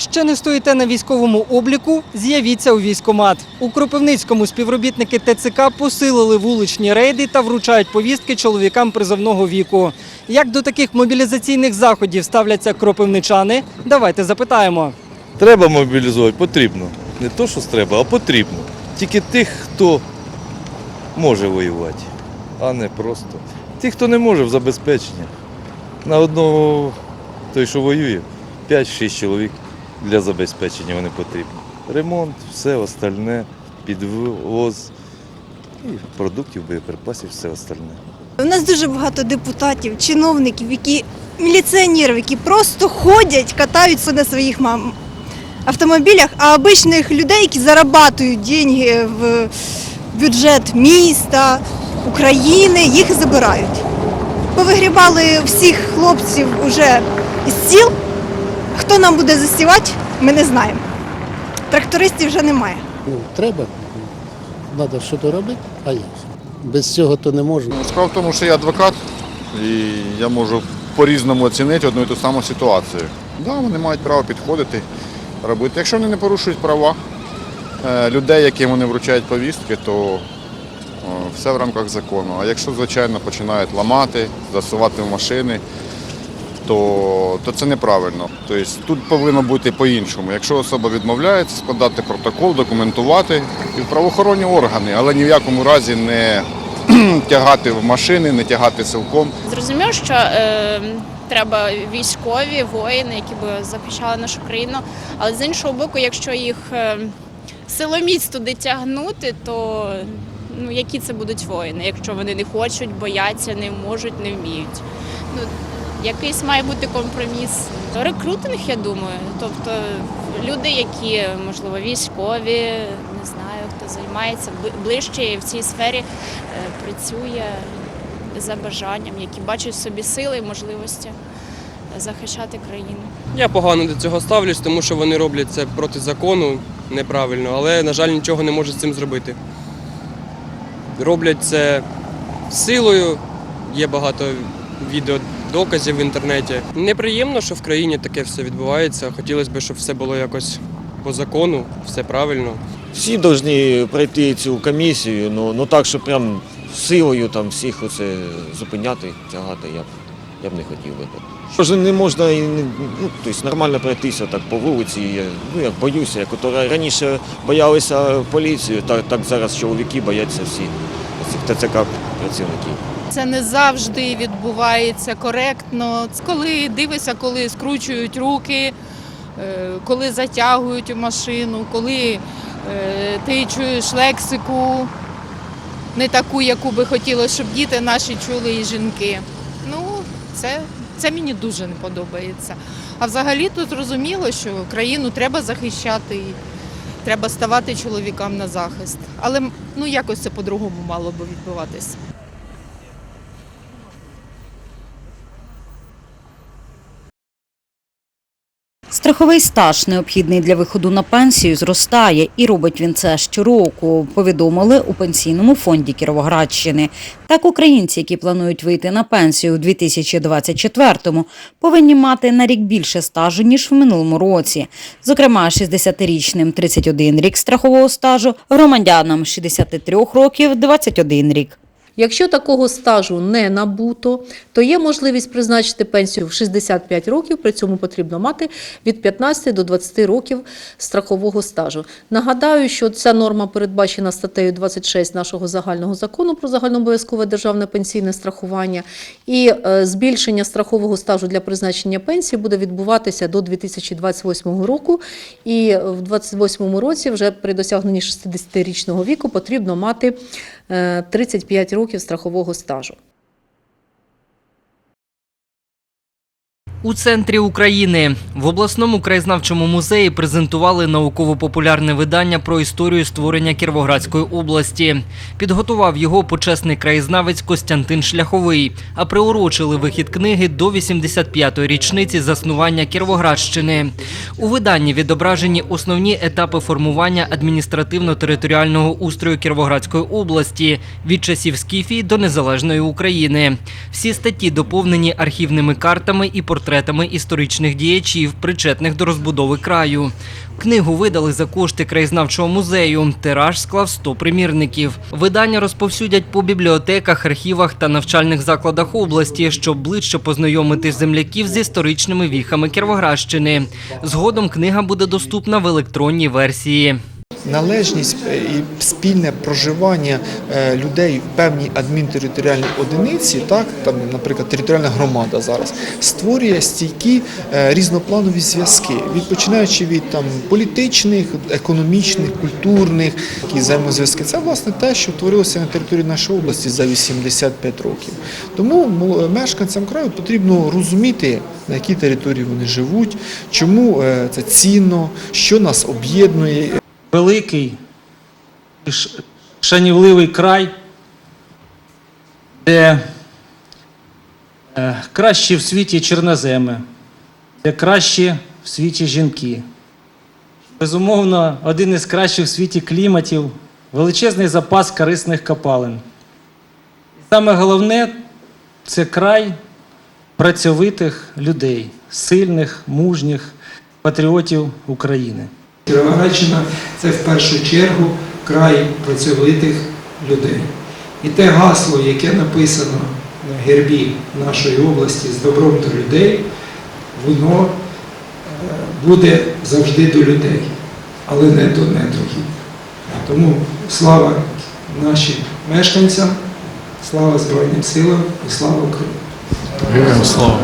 Ще не стоїте на військовому обліку? З'явіться у військкомат. У Кропивницькому співробітники ТЦК посилили вуличні рейди та вручають повістки чоловікам призовного віку. Як до таких мобілізаційних заходів ставляться кропивничани? Давайте запитаємо. Треба мобілізувати, потрібно. Не то, що треба, а потрібно. Тільки тих, хто може воювати, а не просто. Тих, хто не може в забезпечення. На одного той, що воює, 5-6 чоловік для забезпечення вони потрібні. Ремонт, все остальне, підвоз і продуктів, боєприпасів, все остальне. У нас дуже багато депутатів, чиновників, які міліціонерів, які просто ходять, катаються на своїх мам автомобілях, а обичних людей, які зарабатують деньги в бюджет міста, України, їх забирають. Повигрібали всіх хлопців уже із сіл. Хто нам буде засівати, ми не знаємо. Трактористів вже немає. Ну, треба, треба щось робити, а як? Без цього то не можна. Справа в тому, що я адвокат і я можу по-різному оцінити одну і ту саму ситуацію. Да, вони мають право підходити, робити. Якщо вони не порушують права е, людей, яким вони вручають повістки, то е, все в рамках закону. А якщо, звичайно, починають ламати, засувати в машини, то, то це неправильно. Тобто тут повинно бути по-іншому. Якщо особа відмовляється, складати протокол, документувати і в правоохоронні органи, але ні в якому разі не тягати в машини, не тягати силком. Зрозуміло, що е, треба військові воїни, які б захищали нашу країну. Але з іншого боку, якщо їх е, силоміць туди тягнути, то ну які це будуть воїни, якщо вони не хочуть, бояться, не можуть, не вміють. Ну якийсь має бути компроміс. Рекрутинг, я думаю. Тобто люди, які можливо військові, не знаю, хто займається ближче в цій сфері, е, працює за бажанням, які бачать собі сили і можливості захищати країну. Я погано до цього ставлюсь, тому що вони роблять це проти закону неправильно, але, на жаль, нічого не можуть з цим зробити. Роблять це силою, є багато відеодоказів в інтернеті. Неприємно, що в країні таке все відбувається. Хотілося б, щоб все було якось по закону, все правильно. Всі повинні пройти цю комісію, ну, ну так, щоб прям силою там всіх оце зупиняти, тягати, я б, я б не хотів би. Що не можна і ну, тобто нормально пройтися так по вулиці. Я, ну, як боюся, як от раніше боялися поліцію, так, так зараз чоловіки бояться всі цих ТЦК працівників. Це не завжди відбувається коректно. Коли дивишся, коли скручують руки, е, коли затягують у машину, коли е, ти чуєш лексику, не таку, яку би хотілося, щоб діти наші чули і жінки. Ну, це, це мені дуже не подобається. А взагалі тут зрозуміло, що країну треба захищати. Треба ставати чоловікам на захист. Але ну якось це по-другому мало би відбуватися. Страховий стаж, необхідний для виходу на пенсію, зростає і робить він це щороку. Повідомили у пенсійному фонді Кіровоградщини. Так, українці, які планують вийти на пенсію у 2024-му, повинні мати на рік більше стажу ніж в минулому році. Зокрема, 60-річним 31 рік страхового стажу, громадянам 63 років 21 рік. Якщо такого стажу не набуто, то є можливість призначити пенсію в 65 років, при цьому потрібно мати від 15 до 20 років страхового стажу. Нагадаю, що ця норма передбачена статтею 26 нашого загального закону про загальнообов'язкове державне пенсійне страхування, і е, збільшення страхового стажу для призначення пенсії буде відбуватися до 2028 року. І в 2028 році, вже при досягненні 60-річного віку, потрібно мати е, 35 років страхового стажу. У центрі України в обласному краєзнавчому музеї презентували науково-популярне видання про історію створення Кіровоградської області. Підготував його почесний краєзнавець Костянтин Шляховий, а приурочили вихід книги до 85-ї річниці заснування Кіровоградщини. У виданні відображені основні етапи формування адміністративно-територіального устрою Кіровоградської області від часів Скіфії до незалежної України. Всі статті доповнені архівними картами і портретами портретами історичних діячів, причетних до розбудови краю. Книгу видали за кошти краєзнавчого музею. Тираж склав 100 примірників. Видання розповсюдять по бібліотеках, архівах та навчальних закладах області, щоб ближче познайомити земляків з історичними віхами Кіровоградщини. Згодом книга буде доступна в електронній версії. Належність е, і спільне проживання е, людей в певній адмінтериторіальній одиниці, так там, наприклад, територіальна громада зараз створює стійкі е, різнопланові зв'язки, від починаючи від там політичних, економічних, культурних які взаємозв'язки. Це власне те, що творилося на території нашої області за 85 років. Тому мешканцям краю потрібно розуміти, на якій території вони живуть, чому це цінно, що нас об'єднує. Великий і шанівливий край, де е, кращі в світі чорноземи, де кращі в світі жінки. Безумовно, один із кращих в світі кліматів, величезний запас корисних копалин. Саме головне це край працьовитих людей, сильних, мужніх патріотів України. Кіровоградщина це в першу чергу край працьовитих людей. І те гасло, яке написано на гербі нашої області з добром до людей, воно е, буде завжди до людей, але не до недругів. Тому слава нашим мешканцям, слава Збройним силам і слава Україні! Героям слава!